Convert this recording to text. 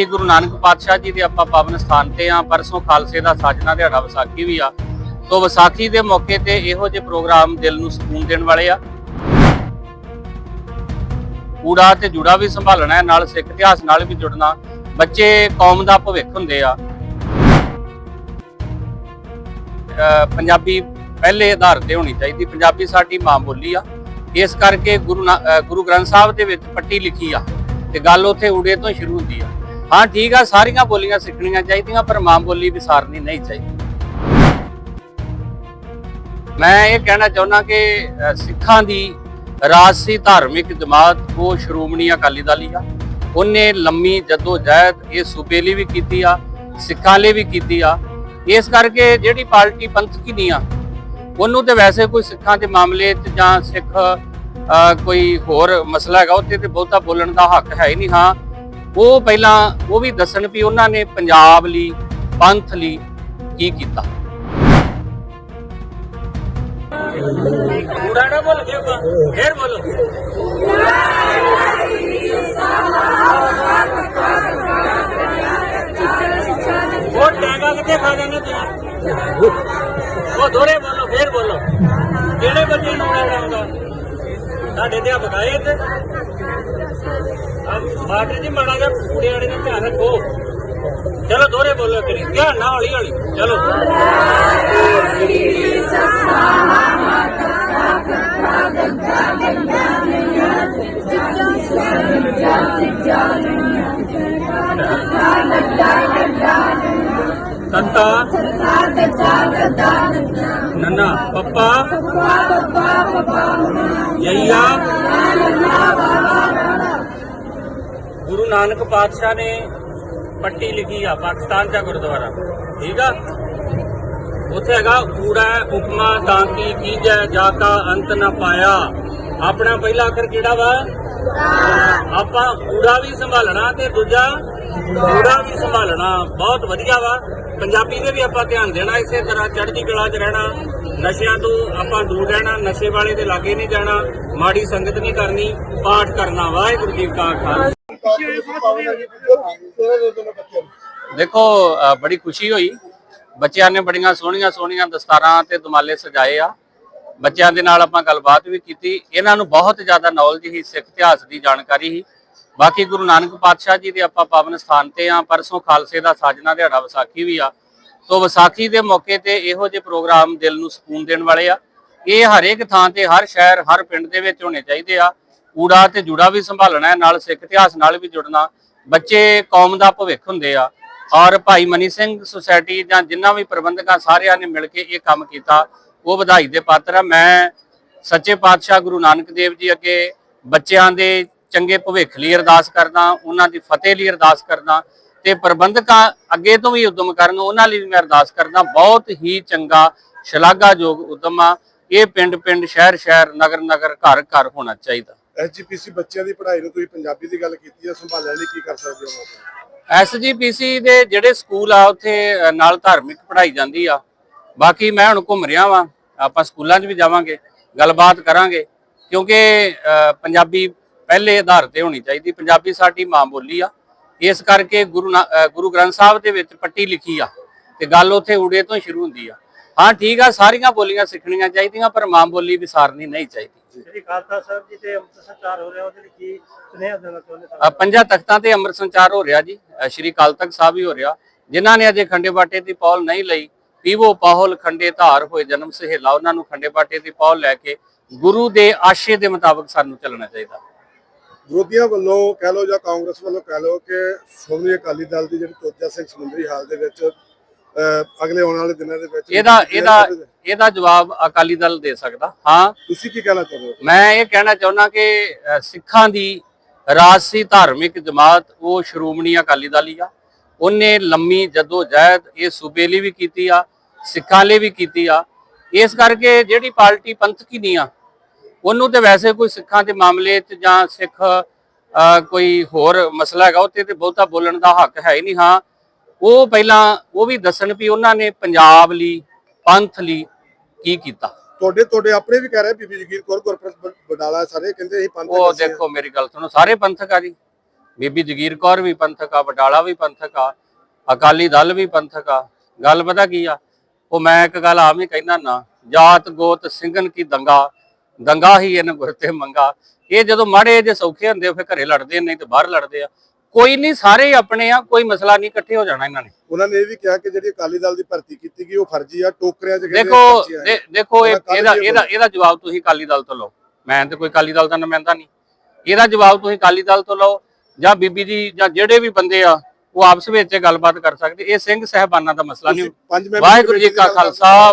ਸ੍ਰੀ ਗੁਰੂ ਨਾਨਕ ਪਾਤਸ਼ਾਹ ਜੀ ਦੇ ਆਪਾਂ ਪਾਵਨ ਸਥਾਨ ਤੇ ਆ ਪਰਸੋਂ ਖਾਲਸੇ ਦਾ ਸਾਜਣਾ ਦਿਹਾੜਾ ਵਿਸਾਖੀ ਵੀ ਆ। ਤੋਂ ਵਿਸਾਖੀ ਦੇ ਮੌਕੇ ਤੇ ਇਹੋ ਜਿਹੇ ਪ੍ਰੋਗਰਾਮ ਦਿਲ ਨੂੰ ਸਕੂਨ ਦੇਣ ਵਾਲੇ ਆ। ਕੂੜਾ ਤੇ ਜੁੜਾ ਵੀ ਸੰਭਾਲਣਾ ਨਾਲ ਸਿੱਖ ਇਤਿਹਾਸ ਨਾਲ ਵੀ ਜੁੜਨਾ, ਬੱਚੇ ਕੌਮ ਦਾ ਭਵਿੱਖ ਹੁੰਦੇ ਆ। ਪੰਜਾਬੀ ਪਹਿਲੇ ਆਧਾਰ ਤੇ ਹੋਣੀ ਚਾਹੀਦੀ, ਪੰਜਾਬੀ ਸਾਡੀ ਮਾਂ ਬੋਲੀ ਆ। ਇਸ ਕਰਕੇ ਗੁਰੂ ਨਾ- ਗੁਰੂ ਗ੍ਰੰਥ ਸਾਹਿਬ ਦੇ ਵਿੱਚ ਪੱਟੀ ਲਿਖੀ ਆ, ਤੇ ਗੱਲ ਉੱਥੇ ਉੜੇ ਤੋਂ ਸ਼ੁਰੂ ਹੁੰਦੀ ਆ। ਹਾਂ, ਠੀਕ ਆ, ਸਾਰੀਆਂ ਬੋਲੀਆਂ ਸਿੱਖਣੀਆਂ ਚਾਹੀਦੀਆਂ, ਪਰ ਮਾਂ ਬੋਲੀ ਵਿਸਾਰਨੀ ਨਹੀਂ ਚਾਹੀਦੀ। ਮੈਂ ਇਹ ਕਹਿਣਾ ਚਾਹੁੰਦਾ ਕਿ ਸਿੱਖਾਂ ਦੀ ਰਾਜਸੀ ਧਾਰਮਿਕ ਜਮਾਤ, ਉਹ ਸ਼੍ਰੋਮਣੀ ਅਕਾਲੀ ਦਲ ਹੀ ਆ। ਉਹਨੇ ਲੰਮੀ ਜਦੋ ਜਹਿਦ ਇਹ ਸੂਬੇ ਲਈ ਵੀ ਕੀਤੀ ਆ, ਸਿੱਖਾਂ ਲਈ ਵੀ ਕੀਤੀ ਆ। ਇਸ ਕਰਕੇ ਜਿਹੜੀ ਪਾਰਟੀ ਪੰਥਕੀ ਨਹੀਂ ਆ, ਉਹਨੂੰ ਤੇ ਵੈਸੇ ਕੋਈ ਸਿੱਖਾਂ ਦੇ ਮਾਮਲੇ 'ਚ ਜਾਂ ਸਿੱਖ ਕੋਈ ਹੋਰ ਮਸਲਾ ਹੈਗਾ ਉੱਤੇ ਤੇ ਬਹੁਤਾ ਬੋਲਣ ਦਾ ਹੱਕ ਹੈ ਹੀ ਨਹੀਂ। ਹਾਂ ਉਹ ਪਹਿਲਾਂ ਉਹ ਵੀ ਦੱਸਣ ਵੀ ਉਹਨਾਂ ਨੇ ਪੰਜਾਬ ਲਈ, ਪੰਥ ਲਈ ਕੀ ਕੀਤਾ। ਕੂੜਾ ਬੋਲ ਫੇਰ ਬੋਲੋ। ਉਹ ਟੈਗਾ ਕਿੱਥੇ ਖਾ ਜਾਂਦੇ ਤੁਸੀਂ? ਉਹ ਦੋਰੇ ਬੋਲੋ, ਫੇਰ ਬੋਲੋ। ਜਿਹੜੇ ਬੱਚੇ ਨੂੰ ਉਡਾਉਣਾ ਸਾਡੇ ਤੇ ਬਕਾਏ ਤੇ ਮਾਟਰ ਜੀ ਮਾੜਾ ਜਿਹਾ ਕੂੜੇ ਵਾਲੇ ਦਾ ਧਿਆਨ ਰੱਖੋ ਚਲੋ ਦੋਰੇ ਬੋਲੋ ਕਰੀ ਧਿਆਨ ਨਾਲ ਹੌਲੀ ਹੌਲੀ ਗੁਰੂ ਨਾਨਕ ਪਾਤਸ਼ਾਹ ਨੇ ਪੱਟੀ ਲਿਖੀ ਆ ਪਾਕਿਸਤਾਨ ਦਾ ਗੁਰਦੁਆਰਾ। ਠੀਕ ਆ? ਉੱਥੇ ਹੈਗਾ ਕੂੜਾ ਉਪਮਾ ਤਾਂ ਕੀ ਕੀਜੈ ਜਾ ਕਾ ਅੰਤ ਨਾ ਪਾਇਆ। ਆਪਣਾ ਪਹਿਲਾ ਅੱਖਰ ਕਿਹੜਾ ਵਾ? ਆਪਾਂ ਕੂੜਾ ਵੀ ਸੰਭਾਲਣਾ ਤੇ ਦੂਜਾ ਕੂੜਾ ਵੀ ਸੰਭਾਲਣਾ। ਬਹੁਤ ਵਧੀਆ ਵਾ। ਪੰਜਾਬੀ ਦੇ ਵੀ ਆਪਾਂ ਧਿਆਨ ਦੇਣਾ ਇਸੇ ਤਰ੍ਹਾਂ ਚੜ੍ਹਦੀ ਕਲਾ 'ਚ ਰਹਿਣਾ। ਨਸ਼ਿਆਂ ਤੋਂ ਆਪਾਂ ਦੂਰ ਰਹਿਣਾ ਨਸ਼ੇ ਵਾਲੇ ਦੇ ਲਾਗੇ ਨਹੀਂ ਜਾਣਾ। ਮਾੜੀ ਸੰਗਤ ਨਹੀਂ ਕਰਨੀ ਪਾਠ ਕਰਨਾ। ਵਾਹਿਗੁਰੂ ਜੀ ਕਾ ਖਾਲਸਾ। ਦੇਖੋ ਬੜੀ ਖੁਸ਼ੀ ਹੋਈ। ਬੱਚਿਆਂ ਨੇ ਬੜੀਆਂ ਸੋਹਣੀਆਂ ਸੋਹਣੀਆਂ ਦਸਤਾਰਾਂ ਤੇ ਦੁਮਾਲੇ ਸਜਾਏ ਆ। ਬੱਚਿਆਂ ਦੇ ਨਾਲ ਆਪਾਂ ਗੱਲਬਾਤ ਵੀ ਕੀਤੀ। ਇਹਨਾਂ ਨੂੰ ਬਹੁਤ ਜ਼ਿਆਦਾ ਨੌਲੇਜ ਹੀ ਸਿੱਖ ਇਤਿਹਾਸ ਦੀ ਜਾਣਕਾਰੀ ਹੀ ਬਾਕੀ ਗੁਰੂ ਨਾਨਕ ਪਾਤਸ਼ਾਹ ਜੀ ਦੇ ਆਪਾਂ ਪਾਵਨ ਸਥਾਨ ਤੇ ਆ, ਪਰਸੋਂ ਖਾਲਸੇ ਦਾ ਸਾਜਣਾ ਦਿਹਾੜਾ ਵਿਸਾਖੀ ਵੀ ਆ। ਸੋ ਵਿਸਾਖੀ ਦੇ ਮੌਕੇ ਤੇ ਇਹੋ ਜਿਹੇ ਪ੍ਰੋਗਰਾਮ ਦਿਲ ਨੂੰ ਸਕੂਨ ਦੇਣ ਵਾਲੇ ਆ। ਇਹ ਹਰੇਕ ਥਾਂ ਤੇ, ਹਰ ਸ਼ਹਿਰ, ਹਰ ਪਿੰਡ ਦੇ ਵਿੱਚ ਹੋਣੇ ਚਾਹੀਦੇ ਆ। ਕੂੜਾ ਤੇ ਜੁੜਾ ਵੀ ਸੰਭਾਲਣਾ ਹੈ, ਨਾਲ ਸਿੱਖ ਇਤਿਹਾਸ ਨਾਲ ਵੀ ਜੁੜਨਾ। ਬੱਚੇ ਕੌਮ ਦਾ ਭਵਿੱਖ ਹੁੰਦੇ ਆ। ਔਰ ਭਾਈ ਮਨੀ ਸਿੰਘ ਸੁਸਾਇਟੀ ਜਾਂ ਜਿੰਨਾ ਵੀ ਪ੍ਰਬੰਧਕਾਂ ਸਾਰਿਆਂ ਨੇ ਮਿਲ ਕੇ ਇਹ ਕੰਮ ਕੀਤਾ, ਉਹ ਵਧਾਈ ਦੇ ਪਾਤਰ ਆ। ਮੈਂ ਸੱਚੇ ਪਾਤਸ਼ਾਹ ਗੁਰੂ ਨਾਨਕ ਦੇਵ ਜੀ ਅੱਗੇ ਬੱਚਿਆਂ ਦੇ ਚੰਗੇ ਭਵਿੱਖ ਲਈ ਅਰਦਾਸ ਕਰਦਾ, ਉਹਨਾਂ ਦੀ ਫਤਿਹ ਲਈ ਅਰਦਾਸ ਕਰਦਾ ਤੇ ਪ੍ਰਬੰਧਕਾਂ ਅੱਗੇ ਤੋਂ ਵੀ ਉਦਮ ਕਰਨ, ਉਹਨਾਂ ਲਈ ਵੀ ਮੈਂ ਅਰਦਾਸ ਕਰਦਾ। ਬਹੁਤ ਹੀ ਚੰਗਾ, ਸ਼ਲਾਘਾਯੋਗ ਉਦਮ ਆ। ਇਹ ਪਿੰਡ ਪਿੰਡ ਸ਼ਹਿਰ ਸ਼ਹਿਰ ਨਗਰ ਨਗਰ ਘਰ ਘਰ ਹੋਣਾ ਚਾਹੀਦਾ। ਐਸਜੀਪੀਸੀ ਬੱਚਿਆਂ ਦੀ ਪੜ੍ਹਾਈ ਨੂੰ ਤੁਸੀਂ ਪੰਜਾਬੀ ਦੀ ਗੱਲ ਕੀਤੀ ਹੈ ਸੰਭਾਲਣ ਲਈ ਕੀ ਕਰ ਸਕਦੇ ਹੋ ਐਸਜੀਪੀਸੀ ਦੇ ਜਿਹੜੇ ਸਕੂਲ ਆ, ਉੱਥੇ ਨਾਲ ਧਾਰਮਿਕ ਪੜ੍ਹਾਈ ਜਾਂਦੀ ਆ। ਬਾਕੀ ਮੈਂ ਹੁਣ ਘੁੰਮ ਰਿਹਾ ਵਾਂ, ਆਪਾਂ ਸਕੂਲਾਂ 'ਚ ਵੀ ਜਾਵਾਂਗੇ, ਗੱਲਬਾਤ ਕਰਾਂਗੇ, ਕਿਉਂਕਿ ਪੰਜਾਬੀ ਪਹਿਲੇ ਆਧਾਰ ਤੇ ਹੋਣੀ ਚਾਹੀਦੀ, ਪੰਜਾਬੀ ਸਾਡੀ ਮਾਂ ਬੋਲੀ ਆ। ਇਸ ਕਰਕੇ ਗੁਰੂ ਨਾ- ਗੁਰੂ ਗ੍ਰੰਥ ਸਾਹਿਬ ਦੇ ਵਿੱਚ ਪੱਟੀ ਲਿਖੀ ਆ, ਤੇ ਗੱਲ ਉੱਥੇ ਉੜੇ ਤੋਂ ਸ਼ੁਰੂ ਹੁੰਦੀ ਆ। ਹਾਂ, ਠੀਕ ਆ, ਸਾਰੀਆਂ ਬੋਲੀਆਂ ਸਿੱਖਣੀਆਂ ਚਾਹੀਦੀਆਂ, ਪਰ ਮਾਂ ਬੋਲੀ ਵਿਸਾਰਨੀ ਨਹੀਂ ਚਾਹੀਦੀ। ਸ੍ਰੀ ਖਾਲਸਾ ਸਾਹਿਬ ਜੀ ਤੇ ਅੰਮ੍ਰਿਤ ਸੰਚਾਰ ਹੋ ਰਿਹਾ ਉਹਦੇ ਲਈ ਕੀ ਸੁਨੇਹਾ ਦੇਣਾ ਚਾਹੁੰਦੇ ਅ, ਪੰਜਾਂ ਤਖਤਾਂ ਤੇ ਅੰਮ੍ਰਿਤ ਸੰਚਾਰ ਹੋ ਰਿਹਾ ਜੀ। ਅ, ਸ਼੍ਰੀ ਅਕਾਲ ਤਖਤ ਸਾਹਿਬ ਹੀ ਹੋ ਰਿਹਾ। ਜਿਨ੍ਹਾਂ ਨੇ ਅਜੇ ਖੰਡੇ ਬਾਟੇ ਦੀ ਪੌਲ ਨਹੀਂ ਲਈ ਪੀਵੋ ਪਾਹੁਲ ਖੰਡੇ ਧਾਰ ਹੋਏ ਜਨਮ ਸਹੇਲਾ ਉਹਨਾਂ ਨੂੰ ਖੰਡੇ ਬਾਟੇ ਦੀ ਪੌਲ ਲੈ ਕੇ ਗੁਰੂ ਦੇ ਆਸ਼ੇ ਦੇ ਮੁਤਾਬਕ ਸਾਨੂੰ ਚੱਲਣਾ ਚਾਹੀਦਾ। ਵਿਰੋਧੀਆਂ ਵੱਲੋਂ ਕਹਿ ਲਓ ਜਾਂ ਕਾਂਗਰਸ ਵੱਲੋਂ ਕਹਿ ਲਓ ਕਿ ਸ਼੍ਰੋਮਣੀ ਅਕਾਲੀ ਦਲ ਦੀ ਜਿਹੜੀ ਤੋਜਾ ਸਿੰਘ ਸਮੁੰਦਰੀ ਹਾਲ ਦੇ ਵਿੱਚ ਅਗਲੇ ਆਉਣ ਵਾਲੇ ਦਿਨਾਂ ਦੇ ਵਿੱਚ ਇਹਦਾ ਇਹਦਾ ਇਹਦਾ ਜਵਾਬ ਅਕਾਲੀ ਦਲ ਦੇ ਸਕਦਾ। ਹਾਂ। ਤੁਸੀਂ ਕੀ ਕਹਿਣਾ ਚਾਹੁੰਦੇ ਹੋ ਮੈਂ ਇਹ ਕਹਿਣਾ ਚਾਹੁੰਦਾ ਕਿ ਸਿੱਖਾਂ ਦੀ ਰਾਜਸੀ ਧਾਰਮਿਕ ਜਮਾਤ ਉਹ ਸ਼੍ਰੋਮਣੀ ਅਕਾਲੀ ਦਲ ਹੀ ਆ। ਉਹਨੇ ਲੰਮੀ ਜਦੋ ਜਹਿਦ ਇਹ ਸੂਬੇ ਲਈ ਵੀ ਕੀਤੀ ਆ ਸਿੱਖਾਂ ਲਈ ਵੀ ਕੀਤੀ ਆ। ਇਸ ਕਰਕੇ ਜਿਹੜੀ ਪਾਰਟੀ ਪੰਥਕੀ ਨਹੀਂ ਆ ਉਹਨੂੰ ਤੇ ਵੈਸੇ ਕੋਈ ਸਿੱਖਾਂ ਦੇ ਮਾਮਲੇ 'ਚ ਜਾਂ ਸਿੱਖ ਕੋਈ ਹੋਰ ਮਸਲਾ ਹੈਗਾ ਉੱਤੇ ਤੇ ਬਹੁਤਾ ਬੋਲਣ ਦਾ ਹੱਕ ਹੈ ਹੀ ਨਹੀਂ। ਹਾਂ ਉਹ ਪਹਿਲਾਂ ਉਹ ਵੀ ਦੱਸਣ ਵੀ ਉਹਨਾਂ ਨੇ ਪੰਜਾਬ ਲਈ ਪੰਥ ਲਈ ਕੀ ਕੀਤਾ। ਤੁਹਾਡੇ ਤੁਹਾਡੇ ਆਪਣੇ ਵੀ ਕਹਿ ਰਹੇ ਬੀਬੀ ਜਗੀਰ ਕੌਰ ਗੁਰਪ੍ਰੀਤ ਬਡਾਲਾ ਸਾਰੇ ਕਹਿੰਦੇ ਅਸੀਂ ਪੰਥ ਉਹ ਦੇਖੋ ਮੇਰੀ ਗੱਲ ਸੁਣੋ ਸਾਰੇ ਪੰਥਕ ਆ ਜੀ। ਬੀਬੀ ਜਗੀਰ ਕੌਰ ਵੀ ਪੰਥਕ ਆ ਬਟਾਲਾ ਵੀ ਪੰਥਕ ਆ ਅਕਾਲੀ ਦਲ ਵੀ ਪੰਥਕ ਆ। ਗੱਲ ਪਤਾ ਕੀ ਆ? ਉਹ ਮੈਂ ਇੱਕ ਗੱਲ ਆਮ ਹੀ ਕਹਿਣਾ ਨਾ ਜਾਤ ਗੋਤ ਸਿੰਘਨ ਕੀ ਦੰਗਾ? ਦੰਗਾ ਹੀ ਇਹਨ ਗੁਰਤੇ ਮੰਗਾ। ਇਹ ਜਦੋਂ ਮਾੜੇ ਜੇ ਸੌਖੇ ਹੁੰਦੇ ਫਿਰ ਘਰੇ ਲੜਦੇ ਨਹੀਂ ਤੇ ਬਾਹਰ ਲੜਦੇ ਆ। ਕੋਈ ਨਹੀਂ ਸਾਰੇ ਆਪਣੇ ਆ ਕੋਈ ਮਸਲਾ ਨਹੀਂ ਇਕੱਠੇ ਹੋ ਜਾਣਾ ਇਹਨਾਂ ਨੇ। ਉਹਨਾਂ ਨੇ ਇਹ ਵੀ ਕਿਹਾ ਕਿ ਜਿਹੜੀ ਅਕਾਲੀ ਦਲ ਦੀ ਭਰਤੀ ਕੀਤੀ ਗਈ ਉਹ ਫਰਜ਼ੀ ਆ ਟੋਕਰਿਆਂ 'ਚ ਦੇਖੋ ਦੇਖੋ ਇਹਦਾ ਇਹਦਾ ਇਹਦਾ ਜਵਾਬ ਤੁਸੀਂ ਅਕਾਲੀ ਦਲ ਤੋਂ ਲਓ। ਮੈਂ ਤੇ ਕੋਈ ਅਕਾਲੀ ਦਲ ਦਾ ਨੁਮਾਇੰਦਾ ਨਹੀਂ। ਇਹਦਾ ਜਵਾਬ ਤੁਸੀਂ ਅਕਾਲੀ ਦਲ ਤੋਂ ਲਓ ਜਾਂ ਬੀਬੀ ਜੀ ਜਾਂ ਜਿਹੜੇ ਵੀ ਬੰਦੇ ਆ ਉਹ ਆਪਸ ਵਿੱਚ ਗੱਲਬਾਤ ਕਰ ਸਕਦੇ। ਇਹ ਸਿੰਘ ਸਹਿਬਾਨਾਂ ਦਾ ਮਸਲਾ ਨਹੀਂ। ਵਾਹਿਗੁਰੂ ਜੀ ਕਾ। ਖਾਲਸਾ